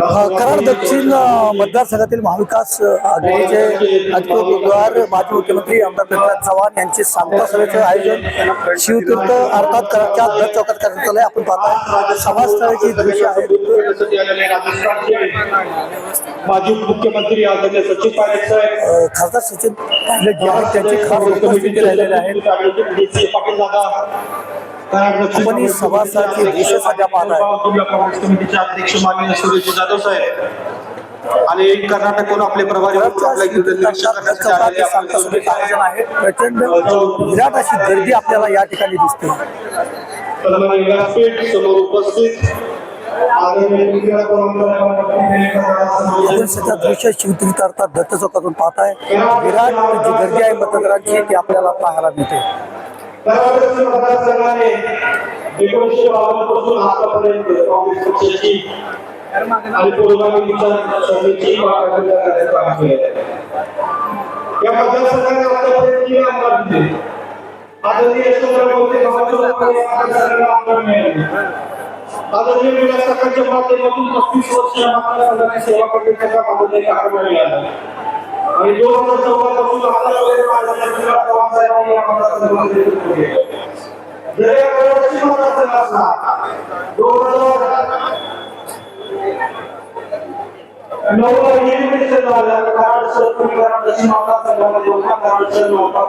कराड दक्षिण मतदारसंघातील महाविकास आघाडीचे राजकीय उमेदवार माजी मुख्यमंत्री आमदार पृथ्वीराज चव्हाण यांचे सांगता सभेचं आयोजन शिवतीर्थ अर्थात कराडच्या दर चौकात करण्यात आलंय. आपण पाहताय समाजस्थळाची दृश्य आहेत माजी मुख्यमंत्री आदरणीय सचिन पायलट साहेब. खासदार सचिन म्हणजे जेव्हा त्याची खास उपस्थिती राहिलेली आहे. कंपनी सभासदाची रेषा सध्या जाधव साहेब आणि कर्नाटकहून आपले प्रभारी आहे. प्रचंड विराट अशी गर्दी आपल्याला या ठिकाणी दिसते. उपस्थित आपण सध्या दृश्य शिवतीर्थ अर्थात दत्त चौकातून पाहताय. विराट, जी गर्दी आहे मतदारांची ती आपल्याला पाहायला मिळते. एकोणीसशे बावन्न पासून आतापर्यंत काँग्रेस पक्षाची आणि पुरोगामी केलेलं आहे. या मतदारसंघाने आतापर्यंत तीन आमदार दिले आदरणीय यशवंतराव मोहिते मतदारसंघाला आमदार मिळाले आदरणीय विकासकांच्या माध्यमातून पस्तीस वर्ष या मतदारसंघाची सेवा करण्याचं काम आदरणीय काकांना मिळालं आणि दोन हज़ार चौदा पासून आतापर्यंत माझ्या पवारसाहेबांनी या मतदारसंघाचं नेतृत्व केलं. जर या कराडची मतदारसंघ असला, दोन हज़ार नऊला unification झालं, कराड, सतपुर, कराड, दक्षिण मतदारसंघामध्ये होता, कराड, शहर नव्हता.